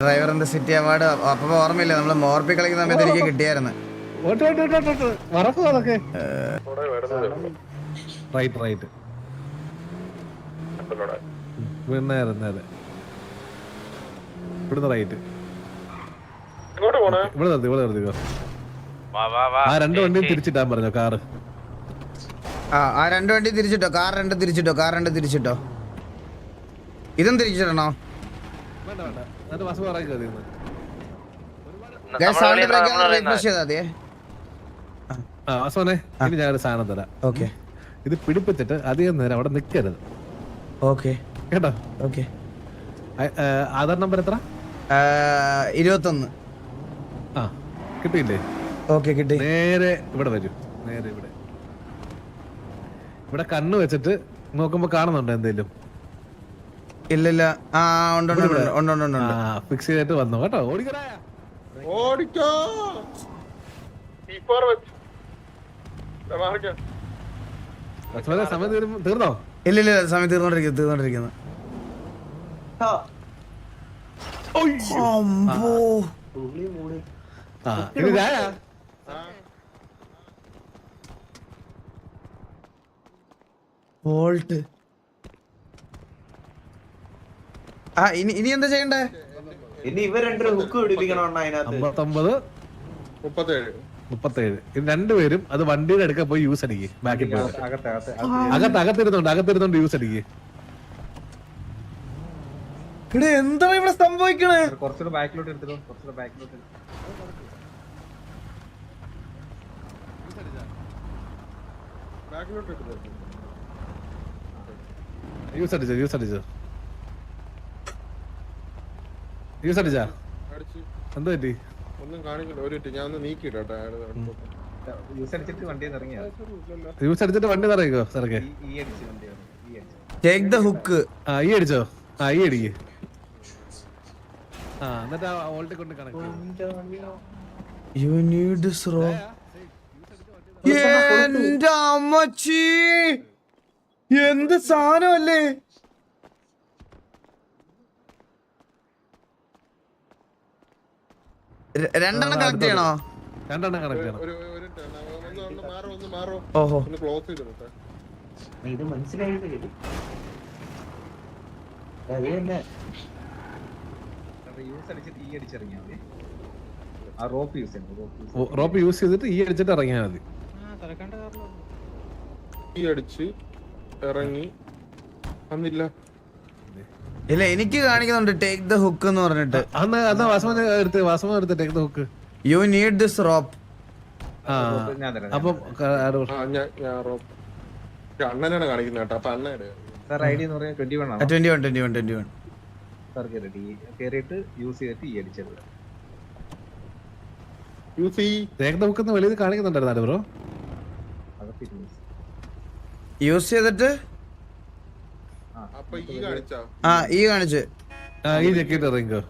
Driver in the city award അപ്പൊ ഓർമ്മയില്ല നമ്മൾ മോർപ്പി കളിക്കുന്ന സമയത്ത് എനിക്ക് കിട്ടിയായിരുന്നു. റൈറ്റ് റൈറ്റ് നേരെ നേരെ ഇവിടുന്ന് റൈറ്റ് ഇവിടെ നിർത്തി ഇവിടെ നിർത്തിക്കോ ആ രണ്ട് വണ്ടിയും തിരിച്ചിട്ടാൻ പറഞ്ഞോ കാറ്? ആ ആ രണ്ട് വണ്ടി തിരിച്ചിട്ടോ? കാർ രണ്ട് തിരിച്ചിട്ടോ? കാർ രണ്ട് തിരിച്ചിട്ടോ? ഇതും തിരിച്ചിടണോ? സാധനം തരാം ഓക്കെ. ഇത് പിടിപ്പിച്ചിട്ട് അധികം നേരം അവിടെ നിൽക്കരുത് ഓക്കെ. കേട്ടോ? ഓക്കെ. ആധാർ നമ്പർ എത്ര? ഇരുപത്തൊന്ന്. ആ കിട്ടിയില്ലേ? ഓക്കെ കിട്ടി. നേരെ ഇവിടെ വരൂ. നേരെ ഇവിടെ. ഇവിടെ കണ്ണ് വെച്ചിട്ട് നോക്കുമ്പോ കാണുന്നുണ്ടോ എന്തേലും? ഇല്ലില്ല. ആ ഉണ്ട് ഉണ്ട് ഉണ്ട് ഉണ്ട് ഫിക്സ് ചെയ്തിട്ട് വന്നു. കേട്ടോ ഓടിക്കടാ. ഓടിക്കോ. സമയം തീർന്നോ? ഇല്ല ഇല്ല സമയം തീർന്നോണ്ടിരിക്കുന്നു തീർന്നോണ്ടിരിക്കുന്നു. വോൾട്ട്. ആ ഇനി ഇനി എന്താ ചെയ്യണ്ടേ? ഇനി ഇവ രണ്ടൊരു ഹുക്ക് പിടിപ്പിക്കണം അമ്പത്തൊമ്പത്. മുപ്പത്തേഴ്. മുപ്പത്തേഴ്. ഇത് രണ്ടുപേരും അത് വണ്ടിയുടെ അടുക്ക പോയി യൂസ് അടിക്ക്. ബാക്കിൽ പോയിട്ട്. അകത്ത് അകത്തിരുന്നുണ്ട് അകത്തിരുന്നുണ്ട് യൂസ് അടിക്കേ. ഇവിടെ എന്താ ഇവിടെ സംഭവിക്കണേ? കുറച്ചുകൂടെ ബാക്കിലോട്ട് എടുത്തിട്ടോ കുറച്ചുകൂടെ ബാക്കിലോട്ട് ബാക്കിലോട്ട് എടുത്തു യൂസ് അടിച്ചോ യൂസ് അടിച്ചോ. യൂസ് അടിച്ചാ? അടിച്ച്. എന്താ പറ്റി? ഒന്നും കാണിക്കില്ല ഒരു മിനിറ്റ് ഞാൻ ഒന്ന് യൂസ് അടിച്ചിട്ട് വണ്ടിയിൽ ഇറങ്ങിയാ? യൂസ് അടിച്ചിട്ട് വണ്ടി നിറയിക്കോ സാറൊക്കെ ടേക്ക് ദ ഹുക്ക് ആ ഈ അടിച്ചോ? ആ ഈ അടിക്ക്. ആ എന്നിട്ട് ആ വോൾട്ടിൽ കൊണ്ട് connect you need this rope എന്റെ അമ്മച്ചി! എന്ത് സാധനമല്ലേ? രണ്ടെണ്ണം കണക്ട് ചെയ്യണോ? രണ്ടെണ്ണം കണക്ട് ചെയ്യണം. ഒരു ഒരു മിനിറ്റ് ഒന്ന് ഒന്ന് മാറോ ഒന്ന് മാറോ ഓഹോ. ഒന്ന് ക്ലോസ് ചെയ്തിട്ടെ ഇത് മനസ്സിലായില്ലേ അത് തന്നെ യൂസ് അടിച്ചിട്ട് ഈ അടിച്ചിറങ്ങിയാ ആ റോപ്പ് യൂസ് ചെയ്യണം റോപ്പ് യൂസ് റോപ്പ് യൂസ് ചെയ്തിട്ട് ഈ അടിച്ചിട്ട് ഇറങ്ങിയാൽ മതി. ഈ അടിച്ച് ഇറങ്ങി വന്നില്ല. ഇല്ല എനിക്ക് കാണിക്കുന്നുണ്ട് ടേക്ക് ദ ഹുക്ക് എന്ന് പറഞ്ഞിട്ട്. അന്ന് അന്ന് വാസവനെ എടുത്ത് വാസവൻ എടുത്ത് take the hook you need this rope. അപ്പം അണ്ണനാണ് കാണിക്കുന്നത് കേട്ടോ അപ്പൊ അണ്ണയുടെ. സാർ ഐ ഡി എന്ന് പറഞ്ഞാൽ ട്വന്റി വൺ ആണ്? Twenty one twenty one twenty one sir കയറിയിട്ട് കയറിയിട്ട് യൂസ് ചെയ്തിട്ട് ഈ അടിച്ചത് യൂസ് ഈ ടേക്ക് ഹുക്ക് എന്ന് കാണിക്കുന്നുണ്ടായിരുന്നു ബ്രോ യൂസ് യൂസ് ചെയ്തിട്ട് ആ ഈ കാണിച്ച്. ആ ഈ ജക്കറ്റ് ഇറങ്ങിക്കോ.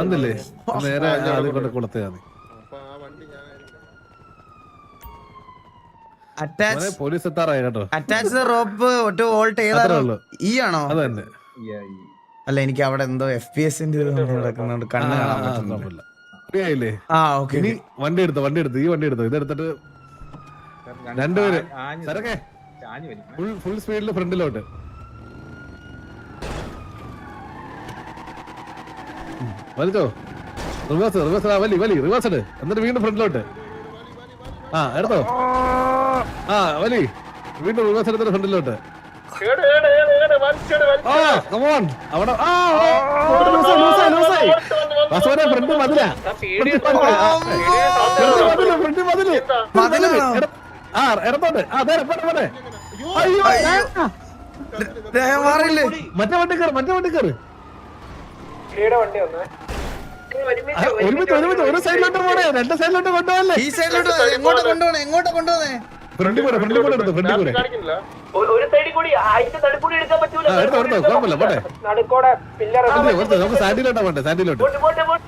വന്നില്ലേ? നേരെ അത് കൊണ്ട് കൊളുത്തിയാ മതി. ആ വണ്ടി ഞാൻ അറ്റാച്ച് മോനെ, പോലീസ് എത്താറായി കേട്ടോ. അറ്റാച്ച് ദ റോപ്പ് ഒറ്റ വോൾട്ട് അത്രേ ഏതാണോ ഉള്ളൂ. ഈ ആണോ? അല്ല എനിക്ക് അവിടെ എന്തോ എഫ് പി എസിന്റെ നടക്കുന്നുണ്ട്. കണ്ണ് കാണാൻ പറ്റുന്നില്ല. ആ ഓക്കെ ഇനി വണ്ടി എടുത്തോ വണ്ടി എടുത്തു ഈ വണ്ടി എടുത്തോ. ഇതെടുത്തിട്ട് രണ്ടുപേര്. ഫുൾ ഫുൾ സ്പീഡിൽ ഫ്രണ്ടിലോട്ട്. വലിച്ചോ റിവേഴ്സ് റിവേഴ്സ് ആ വലി വലി റിവേഴ്സ് ഇട്. എന്നിട്ട് വീണ്ടും ഫ്രണ്ടിലോട്ട്. ആ എടുത്തോ? ആ വലി. വീണ്ടും റിവേഴ്സ് എടുത്തിട്ട് ഫ്രണ്ടിലോട്ട്. ആ അവിടെ വാസവനെ ഫ്രണ്ട് മതിലാ. ഫ്രണ്ട് മതിൽ. ഫ്രണ്ട് മതിൽ? ആ ഇടത്തോട്ട് ആ അതെ പോട്ടെ മാറിയില്ലേ മറ്റേ വണ്ടി കയറി മറ്റേ വണ്ടി കയറി ഒരുമിച്ച് ഒരുമിച്ച് ഒരു സൈഡിലോട്ട് പോണേ രണ്ട് സൈഡിലോട്ട് കൊണ്ടുപോകല്ലേ? ഈ സൈഡിലോട്ട് എങ്ങോട്ടാ കൊണ്ടുപോണേ എങ്ങോട്ടാ കൊണ്ടുപോകുന്നേ ഫ്രണ്ടിൽ കൂടെ ഫ്രണ്ടിൽ കൂടെ എടുത്തു ഫ്രണ്ടിൽ കൂടെ. ഒരു സൈഡിൽ കൂടി അതിന്റെ നടുക്കൂടി എടുക്കാൻ പറ്റൂല. എടുത്തോ എടുത്തോ കുഴപ്പമില്ല പോട്ടെ. നടുക്കോടെ പില്ലർ എടുത്തോ നമുക്ക് സാൻഡിലോട്ടാ പോട്ടെ സാൻഡിലോട്ട്. പോട്ടെ പോട്ടെ പോട്ടെ.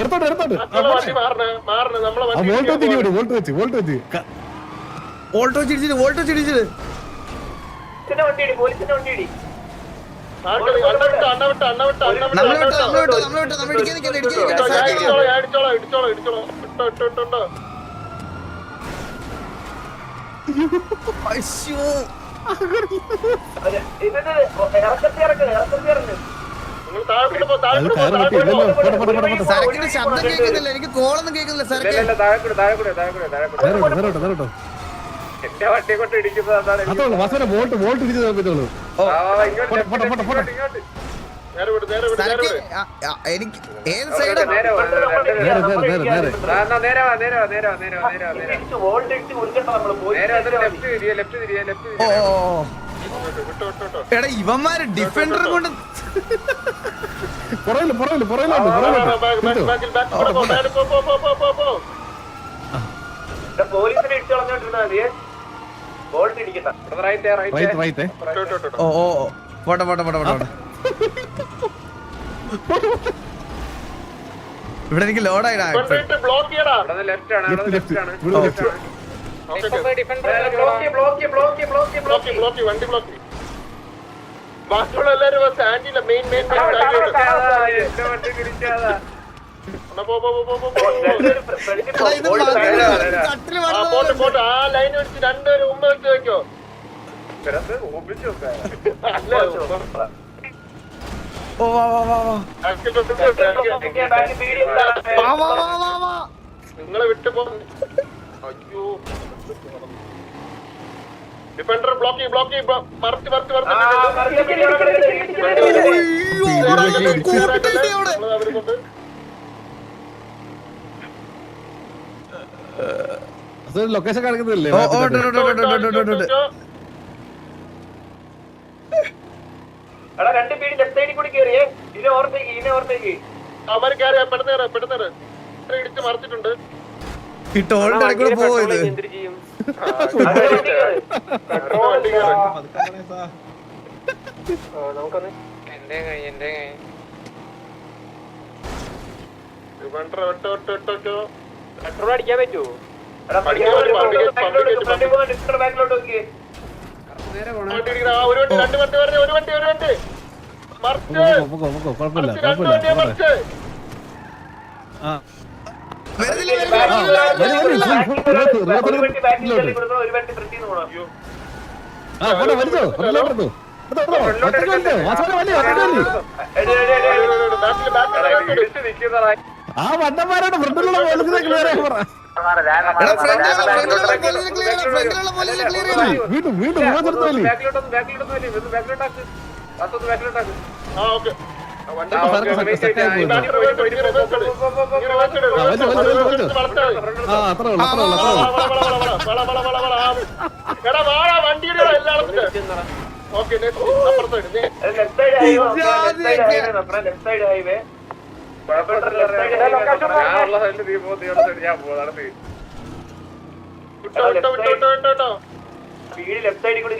എടുത്തോട്ടെ എടുത്തോട്ടെ. വോൾട്ട് വെച്ച് ഇനി വിടും വോൾട്ട് വെച്ച് വോൾട്ട് വെച്ച് വോൾട്ട് വെച്ച് ഇടിച്ചിട്ട് വോൾട്ട് വെച്ച് ഇടിച്ചിട്ട് ഇറക്കത്തി ഇറക്കുന്നു ഇറക്കത്തി ഇറക്കുന്നു ശബ്ദം കേൾക്കുന്നില്ല. ഇവന്മാര് ഡിഫൻഡർ കൊണ്ട് പുറകിൽ പുറകിൽ പുറകിലുണ്ട് പുറകിലുണ്ട് ഓ ഓ പോട്ടെ പോട്ടെ പോട്ടെ ഇവിടെ എനിക്ക് ലോഡായിടാ block block block block block വണ്ടി ബ്ലോക്ക് ബാക്കിയുള്ള എല്ലാരും സ്റ്റാൻഡില്ല മെയിൻ മെയിൻ പോട്ടെ പോട്ടെ ആ ലൈൻ വെച്ച് രണ്ടുപേരും ഉമ്മ വെച്ച് വെക്കോ. ഓ വാ വാ വാ വാ. നിങ്ങളെ വിട്ടു പോ. അയ്യോ. ഡിഫൻഡർ ബ്ലോക്ക് ബ്ലോക്ക് മറിച്ച് മറിച്ച് മറിച്ച് ലൊക്കേഷൻ കാണിക്കുന്നില്ലേ രണ്ട് പീടി ലെഫ്റ്റ് സൈഡിൽ കൂടി കയറിയേ ഇതിനെ ഓർത്തേക്ക് ഇതിനെ ഓർത്തേക്ക് അവർ കയറിയാ പെട്ടെന്ന് പെട്ടെന്ന് ഇടിച്ച് മറിച്ചിട്ടുണ്ട് ഈ ടോളിന്റെ ഇടയ്ക്കൂടെ പോവോ ഇത് നമുക്കൊന്ന് എന്റെ കൈ എന്റെ കൈ പെട്രോൾ അടിക്കാൻ പറ്റുമോ ഒരു വണ്ടി ഒരു വണ്ടി മറിച്ച് ആ വണ്ടന്മാരോട് ഫ്രണ്ടിലുള്ള പോലീസിനെ ക്ലിയർ ആയി പറ വീണ്ടും വീണ്ടും ബാക്കിലോട്ടൊന്ന് ബാക്കിലോട്ടൊന്ന് ബാക്കിലോട്ടാക്ക് ആ ഓക്കെ ഞാൻ ലെഫ്റ്റ് കൂടി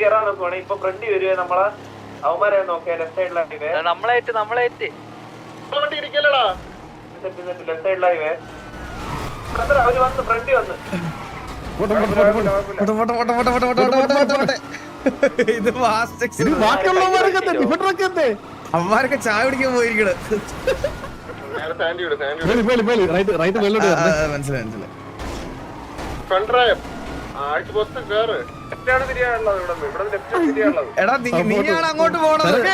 ഇപ്പൊ ഫ്രണ്ട് വരുവേ നമ്മളെ. അവന്മാരെ ലെഫ്റ്റ് അവർ വന്ന് ഫ്രണ്ടി ഇത് അവന്മാരൊക്കെ ചായ പിടിക്കാൻ പോയിരിക്കണ് മനസ്സിലായി മനസ്സിലായി എടാ നീയാണ് അങ്ങോട്ട് പോണത്.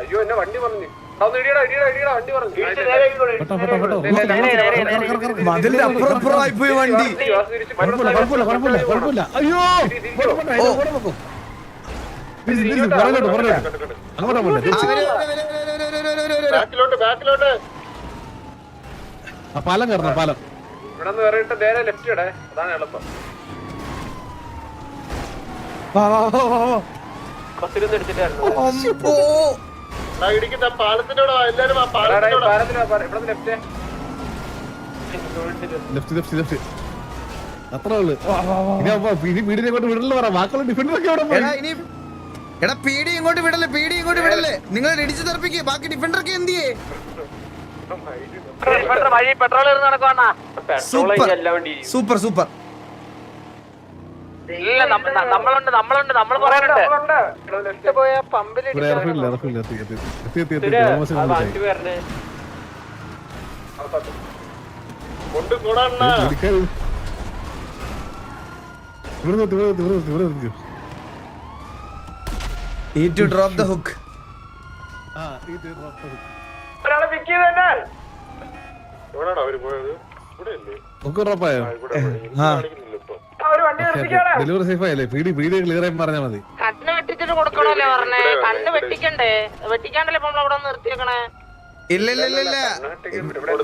അയ്യോ വണ്ടി പറഞ്ഞു. പോയി വണ്ടി. അയ്യോ! പാലം കയറണം പാലം. ഇവിടെ നിന്ന് നേരെ ലെഫ്റ്റ് ഇടേ. അതാണ് എളുപ്പം. എല്ലാരും പറ. എടാ ഇങ്ങോട്ട് വിടല്ലേ പീടി ഇങ്ങോട്ട് വിടല്ലേ. നിങ്ങൾ ഇടിച്ചു തെറപ്പിക്കുക ബാക്കി ഡിഫൻഡറൊക്കെ എന്തിയേ? സൂപ്പർ. Super super. ഇല്ല നമ്മളുണ്ട് നമ്മളുണ്ട് നമ്മൾ പറയാനുണ്ട് എത്തി തോമസ് വിളിച്ചായി. കൊണ്ട് പിക്ക് ചെയ്ത് തന്നെ എവിടെയാണോ അവർ പോയത്? ഇവിടെ അല്ലേ ഒക്കെ ഉറപ്പായോ? ഇവിടെ ആ. കാണിക്കുന്നില്ല ഇപ്പൊ. ഒരു വണ്ടി നിർത്തിക്കാണ് ഡെലിവറി സേഫ് ആയല്ലേ? പീടി പീടി ക്ലിയർ ആയി പറഞ്ഞാൽ മതി. കണ്ണ് വെട്ടിച്ചിട്ട് കൊടുക്കണല്ലേ പറഞ്ഞേ? കണ്ണ് വെട്ടിക്കണ്ടേ? വെട്ടിക്കാണ്ടല്ലേ ഇപ്പൊ നമ്മൾ അവിടെ നിർത്തിയേക്കണേ? ഇല്ല ഇല്ല ഇല്ല ഇല്ല.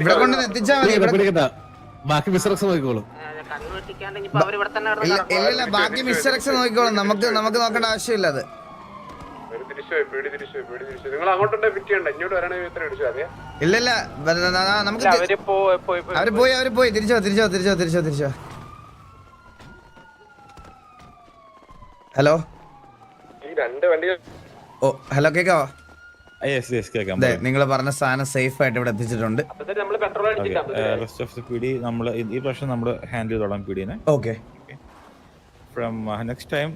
ഇവിടെ കൊണ്ട് എത്തിച്ചാ മതി. ഇവിടെ പേടിക്കണ്ട ബാക്കി ബിസിനസ് നോക്കിക്കോളും. കണ്ണ് തന്നെ ഇല്ല ഇല്ല ഇല്ല. ബാക്കി മിസ്റ്റർ എക്സ് നോക്കിക്കോളും. നമുക്ക് നമുക്ക് നോക്കേണ്ട ആവശ്യമില്ല അത്. അവർ തിരിച്ചു പോയി തിരിച്ചു പോയി പേടി തിരിച്ചു നിങ്ങൾ അങ്ങോട്ടുണ്ടെ ഫിറ്റ് ചെയ്യണ്ട. ഇങ്ങോട്ട് വരാണെങ്കിൽ ഇത്ര അടിച്ചു അതെ ഇല്ല ഇല്ല. ബ- ന- ന- നമുക്ക് അവർ പോയി അവർ പോയി തിരിച്ചോ തിരിച്ചോ തിരിച്ചോ തിരിച്ചോ തിരിച്ചോ ഹലോ? ഈ രണ്ട് വണ്ടികൾ ഓ ഹലോ കേക്കോ നിങ്ങൾ പറഞ്ഞ സാധനം സേഫ് ആയിട്ട് ഇവിടെ എത്തിച്ചിട്ടുണ്ട്. നമ്മൾ ഈ പ്രശ്നം നമ്മൾ ഹാൻഡിൽ ചെയ്തോളാം പിടിയെ okay from next time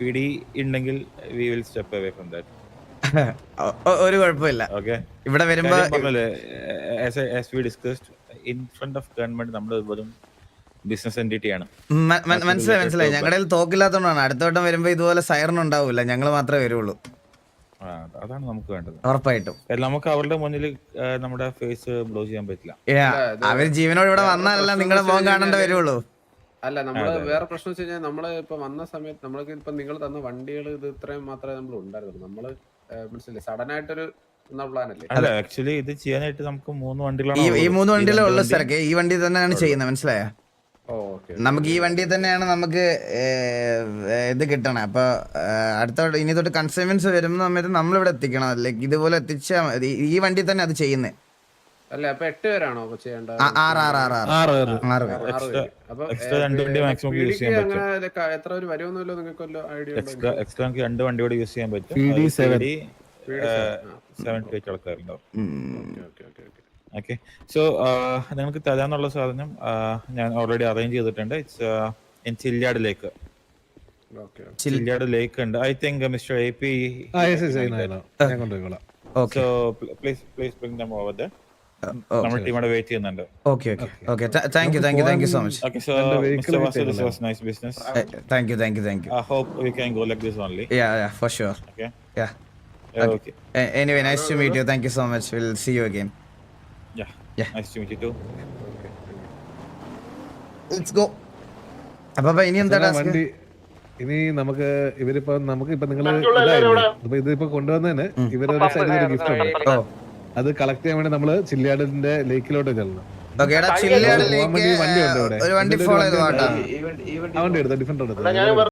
P D ഉണ്ടെങ്കിൽ we will step away from that ഒരു കുഴപ്പമില്ല. ഓക്കെ ഇവിടെ വരുമ്പോ ഇൻ ഫ്രണ്ട് ഓഫ് ഗവൺമെന്റ് നമ്മൾ വെറും ബിസിനസ് എന്റിറ്റി ആണ്. മനസ്സിലായി മനസ്സിലായി. ഞങ്ങളുടെ കയ്യിൽ തോക്കില്ലാത്തോണ്ടാണ്. അടുത്ത വട്ടം വരുമ്പോ ഇതുപോലെ സൈറൺ ഉണ്ടാവില്ല ഞങ്ങൾ മാത്രമേ വരുള്ളൂ അതാണ് നമുക്ക് വേണ്ടത്. ഉറപ്പായിട്ടും. നമുക്ക് അവരുടെ മുന്നിൽ നമ്മുടെ ഫേസ് ബ്ലോ ചെയ്യാൻ പറ്റില്ല. അവർ ജീവനോട് ഇവിടെ വന്നാലല്ല നിങ്ങളുടെ മുഖം കാണേണ്ട വരുള്ളൂ അല്ല നമ്മൾ വേറെ പ്രശ്നം വെച്ച് കഴിഞ്ഞാൽ നമ്മൾ ഇപ്പൊ വന്ന സമയത്ത് നമ്മൾക്ക് ഇപ്പൊ നിങ്ങൾ തന്ന വണ്ടികൾ ഇത് ഇത്രയും മാത്രമേ നമ്മൾ ഉണ്ടായിരുന്നുള്ളൂ. നമ്മൾ മനസ്സിലായി സഡൻ ആയിട്ടൊരു പ്ലാൻ അല്ലേ അല്ല ആക്ച്വലി ഇത് ചെയ്യാനായിട്ട് നമുക്ക് മൂന്ന് വണ്ടികളാണ് ഈ മൂന്ന് വണ്ടിയിലേ രണ്ട് ഉള്ളു വണ്ടി- സ്ഥലക്ക് ഈ വണ്ടി തന്നെയാണ് ചെയ്യുന്നത് മനസ്സിലായോ? നമുക്ക് ഈ വണ്ടി തന്നെയാണ് നമുക്ക് ഇത് കിട്ടണം. അപ്പൊ അടുത്ത ഇനി തൊട്ട് കൺസ്യൂമൻസ് വരുന്ന സമയത്ത് നമ്മളിവിടെ എത്തിക്കണം. അല്ലെങ്കിൽ ഇതുപോലെ എത്തിച്ചാൽ മതി. ഈ വണ്ടി തന്നെ അത് ചെയ്യുന്നത് അല്ല അപ്പൊ എട്ട് പേരാണോ അപ്പൊ ചെയ്യേണ്ടത്? ആറ് ആറ് ആറ് പേര്. അപ്പൊ extra രണ്ട് വണ്ടി മാക്സിമം യൂസ് ചെയ്യാൻ പറ്റും. എത്ര വരുമെന്നല്ലോ നിങ്ങൾക്ക് ഐഡിയ എക്സ്ട്രാ എക്സ്ട്രാ നമുക്ക് രണ്ട് വണ്ടി കൂടി യൂസ് ചെയ്യാൻ പറ്റും. PD seven. Seven to eight ആൾക്കാരുണ്ടാവും. Okay okay okay okay. So നിങ്ങൾക്ക് തരാന്നുള്ള സാധനം ഞാൻ ഓൾറെഡി അറേഞ്ച് ചെയ്തിട്ടുണ്ട്. ഇറ്റ്സ് ഇൻ ചില്യാട് ലേക്ക് ചില്ലാട് ലേക്ക് ഉണ്ട്. I think mister A P so please please bring them over the നമ്മുടെ ടീം അവിടെ വെയിറ്റ് ചെയ്യുന്നുണ്ട്. Okay okay. Okay. Thank you thank you thank you so much okay so രണ്ട് vehicle mister Vasu this was nice business thank you thank you thank you I hope we can go like this only yeah yeah for sure okay yeah okay anyway nice to meet you thank you so much will see you again yeah yeah nice to you too let's go അപ്പൊ ഇനി എന്താ സാറേ, task ഇനി നമുക്ക് ഇവരിപ്പോ നമുക്ക് ഇപ്പൊ നിങ്ങൾ ഇതിപ്പോ കൊണ്ടുവന്നതിന് ഇവരൊരു സൈഡിൽ ഒരു ഗിഫ്റ്റ് ഉണ്ട്. ഓ. അത് കളക്ട് ചെയ്യാൻ വേണ്ടി നമ്മൾ ചില്ലാടിന്റെ ലേക്കിലോട്ട് ചെല്ലണം. ഒരു വണ്ടി ഫോളോ ചെയ്ത് വണ്ടി പോട്ടാ ഉണ്ട്. ആ വണ്ടി എടുത്ത ഡിഫറെന്റ് എടുത്ത ഞാൻ